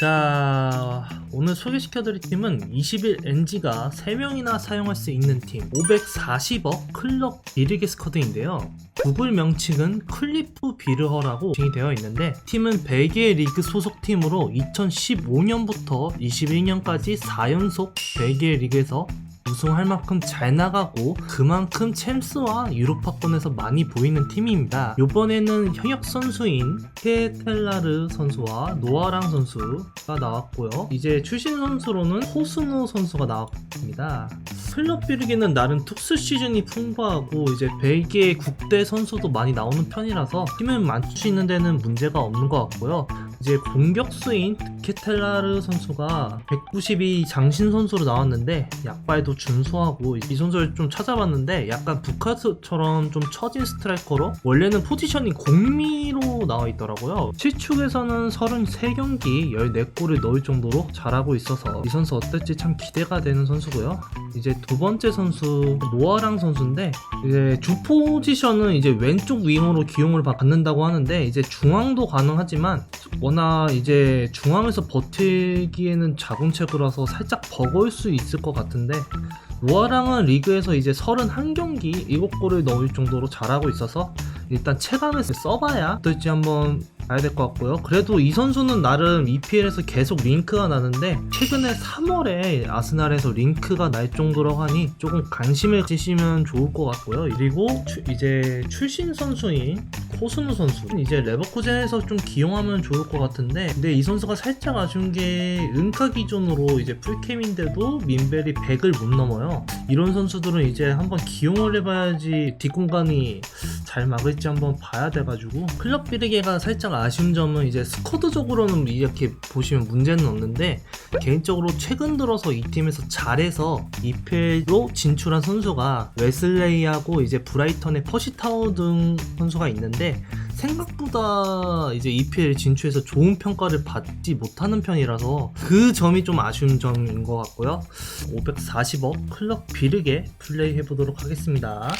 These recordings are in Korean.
자, 오늘 소개시켜드릴 팀은 21NG가 3명이나 사용할 수 있는 팀 540억 클럽 비르게 스쿼드인데요. 구글 명칭은 클리프 비르허라고 칭이 되어 있는데 팀은 벨기에 리그 소속팀으로 2015년부터 21년까지 4연속 벨기에 리그에서 우승할 만큼 잘 나가고 그만큼 챔스와 유로파권에서 많이 보이는 팀입니다. 이번에는 현역 선수인 케텔라르 선수와 노아랑 선수가 나왔고요. 이제 출신 선수로는 호스노 선수가 나왔습니다. 클럽 비르기는 나름 특수 시즌이 풍부하고 이제 벨기에 국대 선수도 많이 나오는 편이라서 팀을 맞추시는 데는 문제가 없는 것 같고요. 이제 공격수인 케텔라르 선수가 192 장신 선수로 나왔는데 약발도 준수하고 이 선수를 좀 찾아봤는데 약간 부카스처럼 좀 처진 스트라이커로 원래는 포지션이 공미로 나와 있더라고요. 7축에서는 33경기 14골을 넣을 정도로 잘하고 있어서 이 선수 어떨지 참 기대가 되는 선수고요. 이제 두 번째 선수 노아랑 선수인데 이제 주 포지션은 이제 왼쪽 윙으로 기용을 받는다고 하는데 이제 중앙도 가능하지만 워낙 이제 중앙에서 버티기에는 자궁체구라서 살짝 버거울 수 있을 것 같은데 노아랑은 리그에서 이제 31경기 7골을 넣을 정도로 잘하고 있어서 일단 체감에서 써봐야 어떨지 한번 봐야 될 것 같고요. 그래도 이 선수는 나름 EPL에서 계속 링크가 나는데 최근에 3월에 아스날에서 링크가 날 정도로 하니 조금 관심을 가지시면 좋을 것 같고요. 그리고 추- 이제 출신 선수인 코스누 선수 이제 레버쿠젠에서 좀 기용하면 좋을 것 같은데 근데 이 선수가 살짝 아쉬운 게 은카 기준으로 이제 풀캠인데도 민벨이 100을 못 넘어요. 이런 선수들은 이제 한번 기용을 해봐야지 뒷공간이 잘 막을 지 한번 봐야 돼가지고 클럽 비르게가 살짝 아쉬운 점은 이제 스쿼드적으로는 이렇게 보시면 문제는 없는데 개인적으로 최근 들어서 이 팀에서 잘해서 EPL로 진출한 선수가 웨슬레이하고 이제 브라이턴의 퍼시타워 등 선수가 있는데 생각보다 이제 EPL 진출해서 좋은 평가를 받지 못하는 편이라서 그 점이 좀 아쉬운 점인 것 같고요. 540억 클럽 비르게 플레이 해보도록 하겠습니다.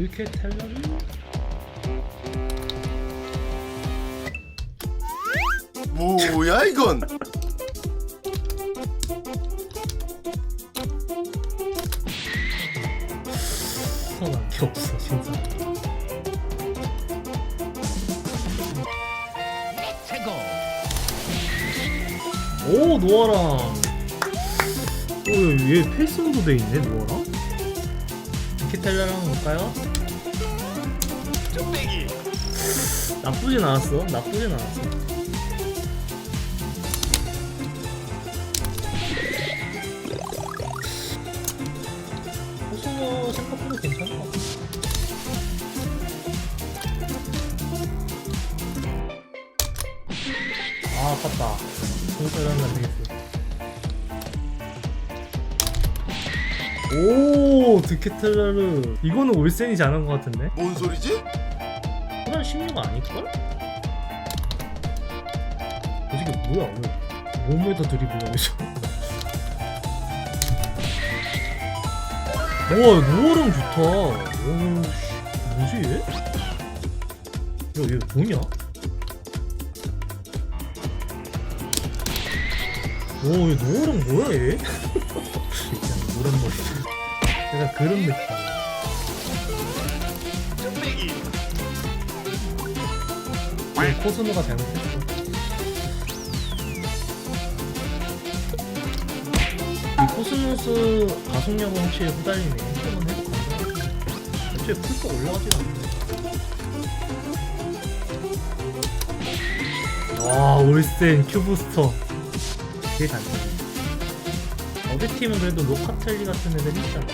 이렇게 텔러를 뭐야 이건? 선한 게 없어 진짜. 오 노아랑 오얘 필승도 돼 있네 노아랑 이렇게 텔러랑 볼까요? 나쁘진 않았어. 나쁘진 않았어. 호승호 생각보다 같아. 아 아깝다. 하면 안 되겠어. 오 드케텔라르. 이거는 올센이지 않은 것 같은데? 뭔 소리지? 그건 16 아닐걸? 이게 뭐야 왜 몸에다 드리블하고 있어 우와 노어랑 좋다 오 씨, 뭐지 얘? 야얘 뭐냐? 오얘 노어랑 뭐야 얘? 그냥 노란 머리 약간 그런 느낌 네, 코스노가 잘못했어. 이 코스모스 가속력은 확실히 후달리네. 한번 해볼까? 애초에 풀도 올라가지도 않네. 와, 올센 큐브스터. 되게 단단해. 어디 팀은 그래도 로카텔리 같은 애들 있잖아.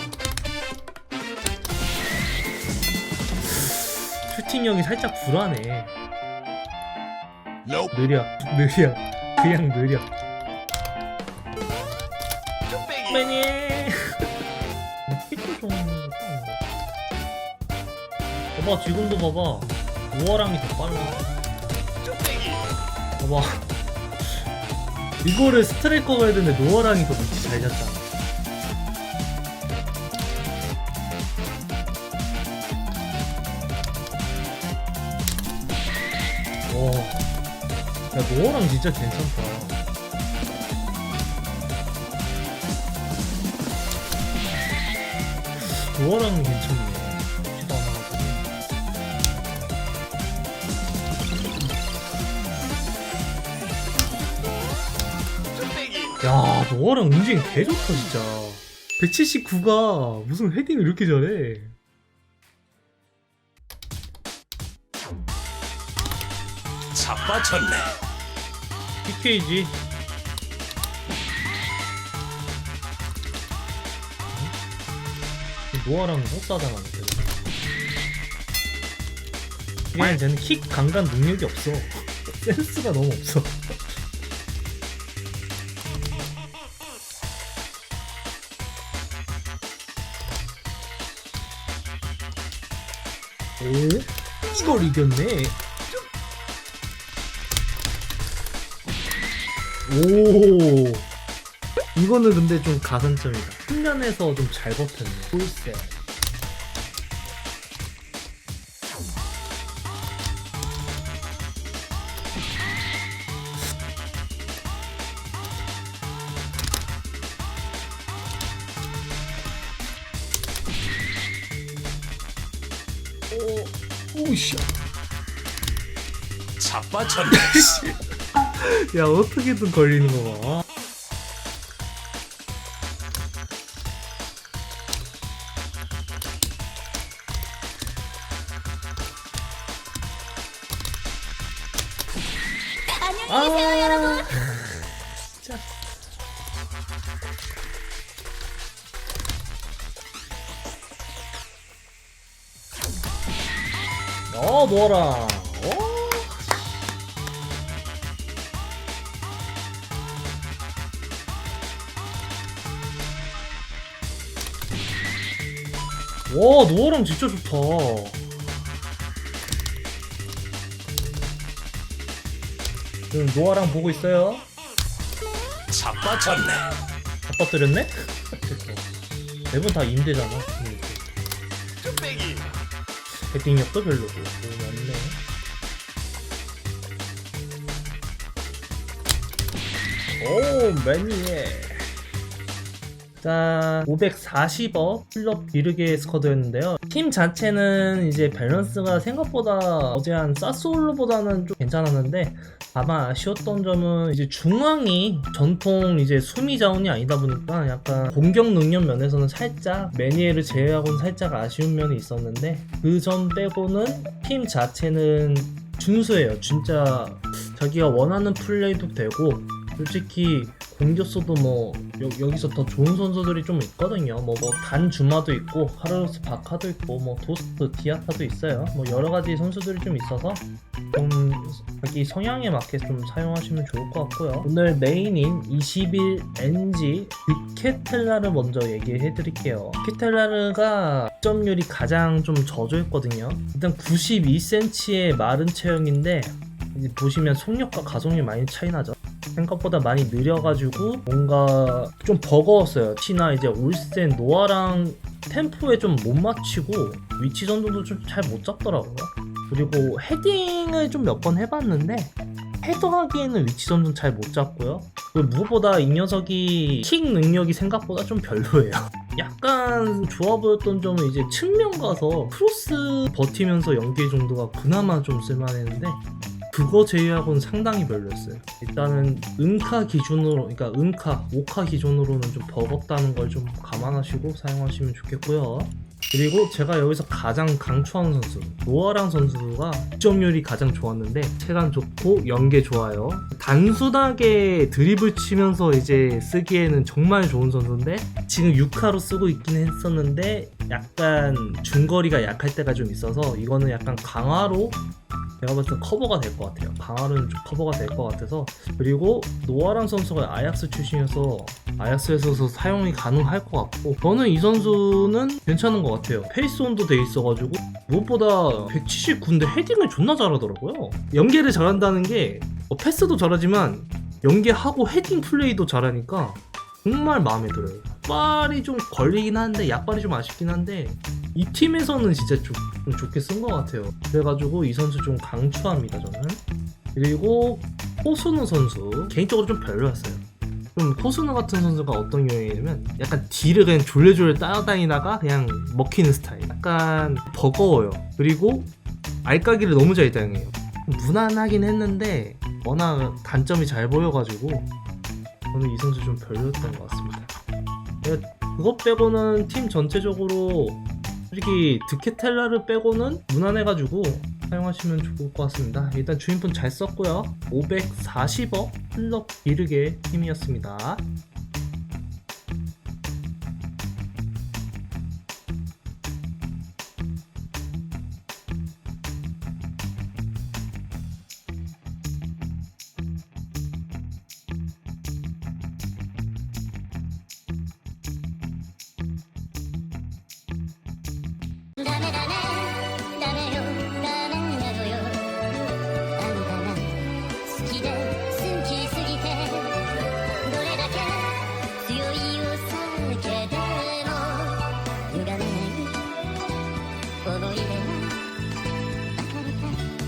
슈팅력이 살짝 불안해. 느려. 느려. 그냥 느려. 매니 픽도 좀 봐봐 지금도 봐봐. 우아랑이 더 빨라. 봐봐. 이거를 스트라이커가 해야 되는데 노아랑이 더 위치 잘 잡잖아 야 노어랑 진짜 괜찮다. 노어랑 괜찮네. 쉽지도 않아가지고. 야 노어랑 움직임 개 좋다 진짜. 179가 무슨 헤딩을 이렇게 잘해. 자빠졌네. PK지. 노아랑 헛사당하는데. 그냥 쟤는 킥 강간 능력이 없어. 센스가 너무 없어. 오? 이걸 이겼네. 오. 이거는 근데 좀 가산점이다. 측면에서 좀 잘 버텼네. 오, 오우씨. 자빠졌네. 야 어떻게든 걸리는 거 봐. 안녕히 계세요 여러분. 진짜. 어 뭐라. 와 노아랑 진짜 좋다. 지금 노아랑 보고 있어요. 자빠졌네. 아빠 때렸네? 네분 다 임대잖아. 배팅력도 별로고. 오 맞네. 오 매니에 자 540억 클럽 비르게 스쿼드였는데요. 팀 자체는 이제 밸런스가 생각보다 어제 한 사스올로보다는 좀 괜찮았는데 다만 아쉬웠던 점은 이제 중앙이 전통 이제 수미 자원이 아니다 보니까 약간 공격 능력 면에서는 살짝 매니에를 제외하고는 살짝 아쉬운 면이 있었는데 그 점 빼고는 팀 자체는 준수해요. 진짜 자기가 원하는 플레이도 되고 솔직히 공격수도 뭐 여, 기서더 좋은 선수들이 좀 있거든요. 뭐뭐 단 주마도 있고 카르로스 바카도 있고 뭐 도스트 디아타도 있어요. 뭐 여러 가지 선수들이 좀 있어서 좀 자기 성향에 맞게 좀 사용하시면 좋을 것 같고요. 오늘 메인인 21NG 빅케텔라를 먼저 얘기해 드릴게요. 빅케텔라르가 득점률이 가장 좀 저조했거든요. 일단 92cm의 마른 체형인데 이제 보시면 속력과 가속률 많이 차이 나죠. 생각보다 많이 느려가지고 뭔가 좀 버거웠어요. 티나 이제 올센 노아랑 템포에 좀 못 맞추고 위치 전도도 좀 잘 못 잡더라고요. 그리고 헤딩을 좀 몇 번 해봤는데 헤더하기에는 위치 전도 잘못 잡고요. 무엇보다 이 녀석이 킥 능력이 생각보다 좀 별로예요. 약간 좋아 보였던 점은 이제 측면 가서 크로스 버티면서 연계 정도가 그나마 좀 쓸만했는데 그거 제외하고는 상당히 별로였어요. 일단은 은카 기준으로, 그러니까 은카, 오카 기준으로는 좀 버겁다는 걸 좀 감안하시고 사용하시면 좋겠고요. 그리고 제가 여기서 가장 강추하는 선수 노아랑 선수가 득점률이 가장 좋았는데 체감 좋고 연계 좋아요 단순하게 드리블 치면서 이제 쓰기에는 정말 좋은 선수인데 지금 6카로 쓰고 있긴 했었는데 약간 중거리가 약할 때가 좀 있어서 이거는 약간 강화로 제가 봤을 때 커버가 될 것 같아요. 좀 커버가 될 것 같아서 그리고 노아랑 선수가 아약스 출신이어서 아약스에서 사용이 가능할 것 같고 저는 이 선수는 괜찮은 것 같아요. 페이스온도 돼 있어가지고 무엇보다 179인데 헤딩을 존나 잘하더라고요. 연계를 잘한다는 게 어, 패스도 잘하지만 연계하고 헤딩 플레이도 잘하니까 정말 마음에 들어요. 약발이 좀 걸리긴 하는데 약발이 좀 아쉽긴 한데 이 팀에서는 진짜 좀, 좀 좋게 쓴 것 같아요. 그래가지고 이 선수 좀 강추합니다 저는. 그리고 호순우 선수 개인적으로 좀 별로였어요. 좀 호순우 같은 선수가 어떤 경우냐면 약간 딜을 그냥 졸래졸래 따라다니다가 그냥 먹히는 스타일. 약간 버거워요. 그리고 알까기를 너무 잘 당해요. 무난하긴 했는데 워낙 단점이 잘 보여가지고 저는 이 선수 좀 별로였던 것 같습니다. 네, 그것 빼고는 팀 전체적으로 솔직히 드케텔라를 빼고는 무난해가지고 사용하시면 좋을 것 같습니다. 일단 주인분 잘 썼고요. 540억 클럽 비르게 팀이었습니다. ダメだ